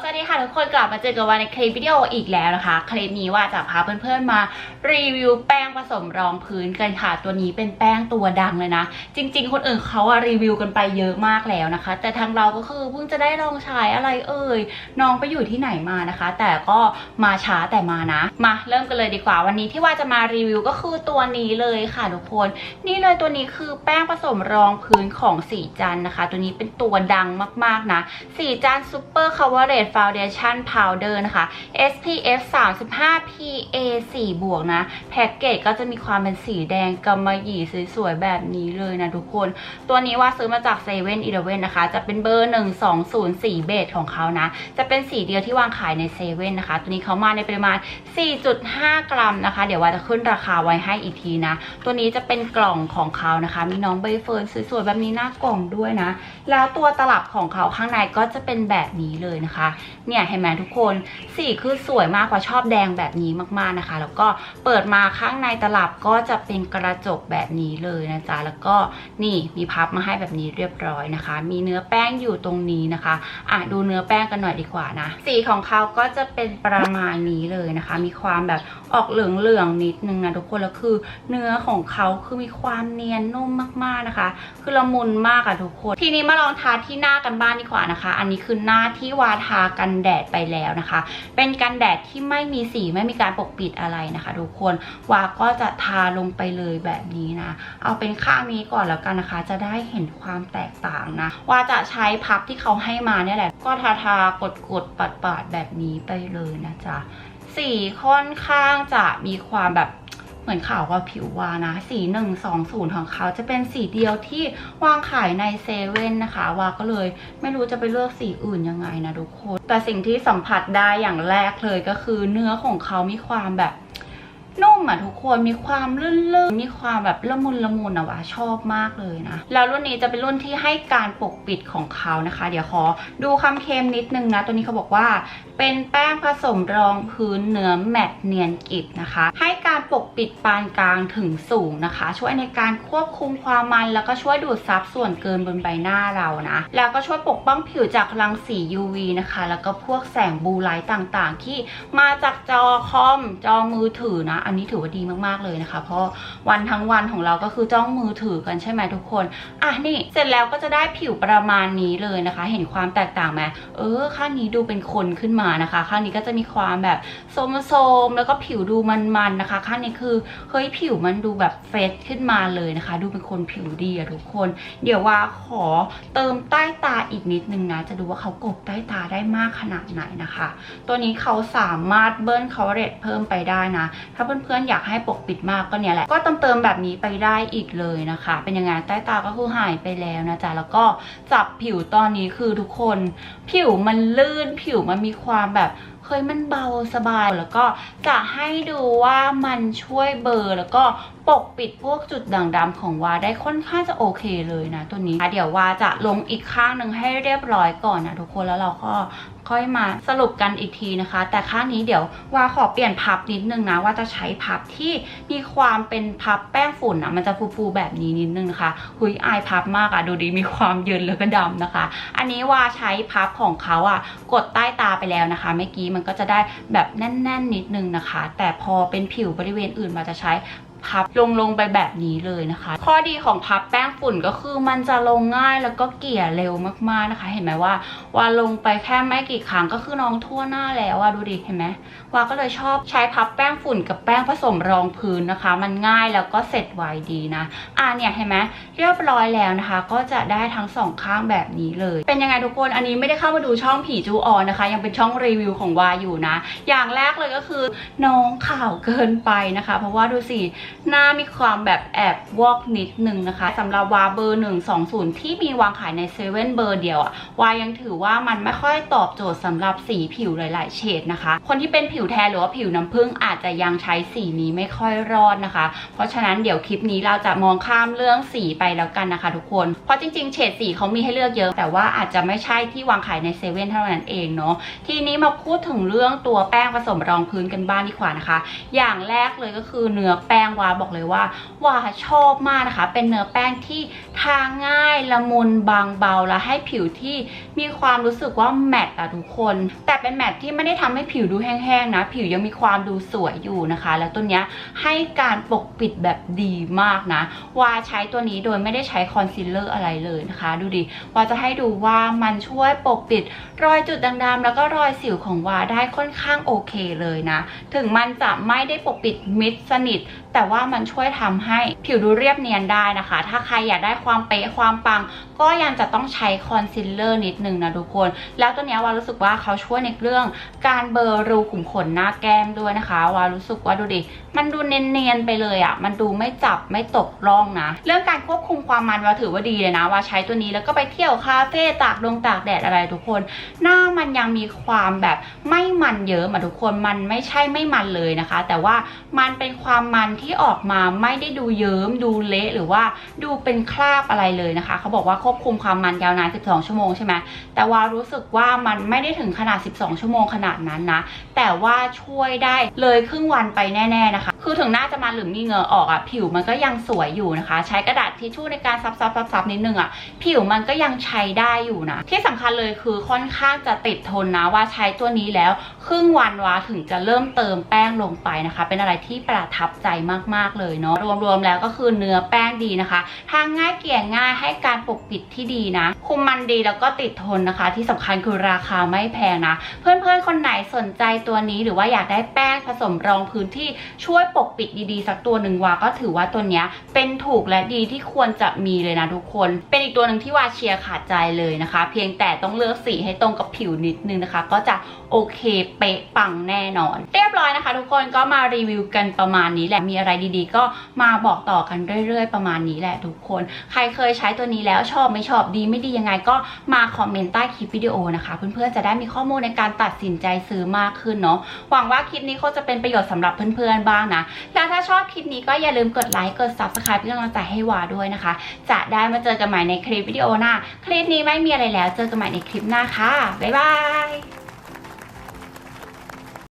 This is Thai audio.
สวัสดีค่ะทุกคนกลับมาเจอกันวันในคลิปวิดีโออีกแล้วนะคะ คลิปนี้ว่าจะพาเพื่อนๆมารีวิวแป้งผสมรองพื้นกันค่ะ ตัวนี้เป็นแป้งตัวดังเลยนะ จริง ๆ คนอื่นเขาอะรีวิวกันไปเยอะมากแล้วนะคะ แต่ทางเราก็คือเพิ่งจะได้ลองใช้อะไรเอ่ยน้องไปอยู่ที่ไหนมานะคะ แต่ก็มาช้าแต่มานะ มาเริ่มกันเลยดีกว่าวันนี้ที่ว่าจะมารีวิวก็คือตัวนี้เลยค่ะทุกคน นี่เลยตัวนี้คือแป้งผสมรองพื้นของสีจันนะคะ ตัวนี้เป็นตัวดังมากๆนะสีจันซูเปอร์คาวาเลช coverage foundation powder นะคะ SPF 35 PA 4บวกนะ แพ็กเกจก็จะมีความเป็นสีแดงกำมะหยี่สวยๆ แบบนี้เลยนะทุกคน ตัวนี้ว่าซื้อมาจากเซเว่นอีเลเว่นนะคะ จะเป็นเบอร์ 1204 เบสของเขานะ จะเป็นสีเดียวที่วางขายในเซเว่นนะคะ ตัวนี้เขามาในปริมาณ 4.5 กรัมนะคะ เดี๋ยวว่าจะขึ้นราคาไว้ให้อีกทีนะ ตัวนี้จะเป็นกล่องของเขานะคะ มีน้องใบเฟิร์นสวยๆ แบบนี้หน้ากล่องด้วยนะ แล้วตัวตลับของเขาข้างในก็จะเป็นแบบนี้เลยนะคะเนี่ยเห็นไหมทุกคนสีคือสวยมากกว่าชอบแดงแบบนี้มากๆนะคะ แล้วก็เปิดมาข้างในตลับก็จะเป็นกระจกแบบนี้เลยนะจ๊ะแล้วก็นี่มีพับมาให้แบบนี้เรียบร้อยนะคะ มีเนื้อแป้งอยู่ตรงนี้นะคะอะดูเนื้อแป้งกันหน่อยดีกว่านะ สีของเขาก็จะเป็นประมาณนี้เลยนะคะ มีความแบบ ออกเหลืองๆนิดนึงนะทุกคนแล้วคือ เนื้อของเขาคือมีความเนียนนุ่มมากๆนะคะ คือละมุนมากอะทุกคน ทีนี้มาลองทาที่หน้ากันบ้างดีกว่านะคะ อันนี้คือหน้าที่วาทากันแดดไปแล้วนะคะ เป็นกันแดดที่ไม่มีสีไม่มีการปกปิดอะไรนะคะ ทุกคนวาก็จะทาลงไปเลยแบบนี้นะ เอาเป็นข้างนี้ก่อนแล้วกันนะคะ จะได้เห็นความแตกต่างนะว่าจะใช้พับที่เขาให้มาเนี่ยแหละ ก็ทาทากดกดปัดปาดๆแบบนี้ไปเลยนะจ๊ะ สีค่อนข้างจะมีความแบบเหมือนขาวกว่าผิววานะ สีหนึ่งสองศูนย์ของเขาจะเป็นสีเดียวที่วางขายในเซเว่นนะคะ วาก็เลยไม่รู้จะไปเลือกสีอื่นยังไงนะทุกคน แต่สิ่งที่สัมผัสได้อย่างแรกเลยก็คือเนื้อของเขามีความแบบ นุ่มอะทุกคนมีความลื่นๆมีความแบบละมุนละมุนอะวะชอบมากเลยนะ แล้วรุ่นนี้จะเป็นรุ่นที่ให้การปกปิดของเขานะคะ เดี๋ยวขอดูคำเค็มนิดนึงนะ ตัวนี้เขาบอกว่า เป็นแป้งผสมรองพื้นเนื้อแมตต์เนียนกิบนะคะ ให้การปกปิดปานกลางถึงสูงนะคะ ช่วยในการควบคุมความมัน แล้วก็ช่วยดูดซับส่วนเกินบนใบหน้าเรานะ แล้วก็ช่วยปกป้องผิวจากรังสี UV นะคะ แล้วก็พวกแสงบูไลท์ต่างๆ ที่มาจากจอคอมจอมือถือนะอันนี้ถือว่าดีมากๆเลยนะคะ เพราะวันทั้งวันของเราก็คือจ้องมือถือกันใช่ไหมทุกคนอะนี่เสร็จแล้วก็จะได้ผิวประมาณนี้เลยนะคะ เห็นความแตกต่างไหมเออ ข้างนี้ดูเป็นคนขึ้นมานะคะ ข้างนี้ก็จะมีความแบบโสมๆแล้วก็ผิวดูมันๆนะคะ ข้างนี้คือเฮ้ยผิวมันดูแบบเฟซขึ้นมาเลยนะคะ ดูเป็นคนผิวดีอะทุกคน เดี๋ยวว่าขอเติมใต้ตาอีกนิดนึงนะ จะดูว่าเขากบใต้ตาได้มากขนาดไหนนะคะ ตัวนี้เขาสามารถเบิ้ลคาเรตเพิ่มไปได้นะ ถ้าเเพื่อนๆ อยากให้ปกปิดมากก็เนี่ยแหละ ก็เติมเติมแบบนี้ไปได้อีกเลยนะคะ เป็นยังไงใต้ตาก็คือหายไปแล้วนะจ๊ะ แล้วก็จับผิวตอนนี้คือทุกคน ผิวมันลื่นผิวมันมีความแบบ เฮ้ยมันเบาสบายแล้วก็จะให้ดูว่ามันช่วยเบลอร์แล้วก็ปกปิดพวกจุดด่างดำของวาได้ค่อนข้างจะโอเคเลยนะตัวนี้เดี๋ยววาจะลงอีกข้างหนึ่งให้เรียบร้อยก่อนนะทุกคนแล้วเราก็ค่อยมาสรุปกันอีกทีนะคะ แต่ข้างนี้เดี๋ยววาขอเปลี่ยนพับนิดนึงนะว่าจะใช้พับที่มีความเป็นพับแป้งฝุ่นอะมันจะฟูๆแบบนี้นิดนึงนะคะหุยอายพับมากอะดูดีมีความเยินแล้วก็ดำนะคะ อันนี้วาใช้พับของเขาอะกดใต้ตาไปแล้วนะคะเมื่อกี้มันก็จะได้แบบแน่น ๆ นิดนึงนะคะ แต่พอเป็นผิวบริเวณอื่นมาจะใช้พับลงลงไปแบบนี้เลยนะคะ ข้อดีของพับแป้งฝุ่นก็คือมันจะลงง่ายแล้วก็เกลี่ยเร็วมากๆนะคะ เห็นไหมว่าว่าลงไปแค่ไม่กี่ครั้งก็คือน้องทั่วหน้าแล้วอะดูดิเห็นไหม วาก็เลยชอบใช้พับแป้งฝุ่นกับแป้งผสมรองพื้นนะคะ มันง่ายแล้วก็เสร็จไวดีนะ อะเนี่ยเห็นไหมเรียบร้อยแล้วนะคะ ก็จะได้ทั้งสองข้างแบบนี้เลย เป็นยังไงทุกคนอันนี้ไม่ได้เข้ามาดูช่องผีจูออนนะคะ ยังเป็นช่องรีวิวของวาอยู่นะ อย่างแรกเลยก็คือน้องข่าวเกินไปนะคะ เพราะว่าดูสิหน้ามีความแบบแอบวอกนิดนึงนะคะสำหรับวาเบอร์120 ที่มีวางขายในเซเว่นเบอร์เดียวอะวายังถือว่ามันไม่ค่อยตอบโจทย์สำหรับสีผิวหลาย ๆ เฉดนะคะ คนที่เป็นผิววแทนหรือว่าผิวน้ำผึ้งอาจจะยังใช้สีนี้ไม่ค่อยรอดนะคะ เพราะฉะนั้นเดี๋ยวคลิปนี้เราจะมองข้ามเรื่องสีไปแล้วกันนะคะ ทุกคน เพราะจริงๆ เฉดสีเขามีให้เลือกเยอะ แต่ว่าอาจจะไม่ใช่ที่วางขายในเซเว่นเท่านั้นเองเนาะ ทีนี้มาพูดถึงเรื่องตัวแป้งผสมรองพื้นกันบ้างดีกว่านะคะ อย่างแรกเลยก็คือเนื้อแป้งวาบอกเลยว่าวาชอบมากนะคะ เป็นเนื้อแป้งที่ทาง่ายละมุนบางเบาและให้ผิวที่มีความรู้สึกว่าแมตต์อะทุกคน แต่เป็นแมตต์ที่ไม่ได้ทำให้ผิวดูแห้งๆนะ ผิวยังมีความดูสวยอยู่นะคะ แล้วตัวเนี้ยให้การปกปิดแบบดีมากนะ วาใช้ตัวนี้โดยไม่ได้ใช้คอนซีลเลอร์อะไรเลยนะคะ ดูดิวาจะให้ดูว่ามันช่วยปกปิดรอยจุดดำๆแล้วก็รอยสิวของวาได้ค่อนข้างโอเคเลยนะ ถึงมันจะไม่ได้ปกปิดมิดสนิท แต่ว่ามันช่วยทำให้ผิวดูเรียบเนียนได้นะคะ ถ้าใครอยากได้ความเป๊ะความปัง ก็ยังจะต้องใช้คอนซีลเลอร์นิดนึงนะทุกคน แล้วตัวนี้วารู้สึกว่าเขาช่วยในเรื่องการเบลอรูขุมขนหน้าแก้มด้วยนะคะวารู้สึกว่าดูดิ มันดูเนียนๆไปเลยอะ่ะ มันดูไม่จับไม่ตกร่องนะ เรื่องการควบคุมความมันวาถือว่าดีเลยนะวาใช้ตัวนี้แล้วก็ไปเที่ยวคาเฟ่ตากลงตากแดดอะไรทุกคน หน้ามันยังมีความแบบไม่มันเยอะมาทุกคนมันไม่ใช่ไม่มันเลยนะคะ แต่ว่ามันเป็นความมันที่ที่ออกมาไม่ได้ดูเยิ้มดูเละหรือว่าดูเป็นคราบอะไรเลยนะคะ เขาบอกว่าควบคุมความมันยาวนาน 12 ชั่วโมงใช่ไหมแต่ว่ารู้สึกว่ามันไม่ได้ถึงขนาด 12 ชั่วโมงขนาดนั้นนะ แต่ว่าช่วยได้เลยครึ่งวันไปแน่ ๆนะคะ คือถึงหน้าจะมาหรือมีเหงื่อออกอะผิวมันก็ยังสวยอยู่นะคะ ใช้กระดาษทิชชู่ในการซับซับซับซับนิดนึงอะผิวมันก็ยังใช้ได้อยู่นะ ที่สำคัญเลยคือค่อนข้างจะติดทนนะว่าใช้ตัวนี้แล้ว ครึ่งวันวาถึงจะเริ่มเติมแป้งลงไปนะคะ เป็นอะไรที่ประทับใจมากๆเลยเนาะรวมๆแล้วก็คือเนื้อแป้งดีนะคะทางง่ายเกลี่ยง่ายให้การปกปิดที่ดีนะ คุมมันดีแล้วก็ติดทนนะคะ ที่สำคัญคือราคาไม่แพงนะ เพื่อนๆคนไหนสนใจตัวนี้หรือว่าอยากได้แป้งผสมรองพื้นที่ช่วยปกปิดดีๆ สักตัวหนึ่งวาก็ถือว่าตัวเนี้ยเป็นถูกและดีที่ควรจะมีเลยนะทุกคน เป็นอีกตัวหนึ่งที่วาเชียร์ขาดใจเลยนะคะ เพียงแต่ต้องเลือกสีให้ตรงกับผิวนิดนึงนะคะ ก็จะโอเคเป๊ะปังแน่นอน เรียบร้อยนะคะ ทุกคนก็มารีวิวกันประมาณนี้แหละมีอะไรดีๆ ก็มาบอกต่อกันเรื่อย ๆ ประมาณนี้แหละทุกคน ใครเคยใช้ตัวนี้แล้วชอบไม่ชอบดีไม่ดียังไงก็มาคอมเมนต์ใต้คลิปวิดีโอนะคะ เพื่อนๆจะได้มีข้อมูลในการตัดสินใจซื้อมากขึ้นเนาะหวังว่าคลิปนี้เขาจะเป็นประโยชน์สำหรับเพื่อนๆบ้างนะแล้วถ้าชอบคลิปนี้ก็อย่าลืมกดไลค์กด subscribe เป็นกำลังใจให้วาด้วยนะคะ จะได้มาเจอกันใหม่ในคลิปวิดีโอหน้า คลิปนี้ไม่มีอะไรแล้ว เจอกันใหม่ในคลิปหน้าค่ะบ๊ายบาย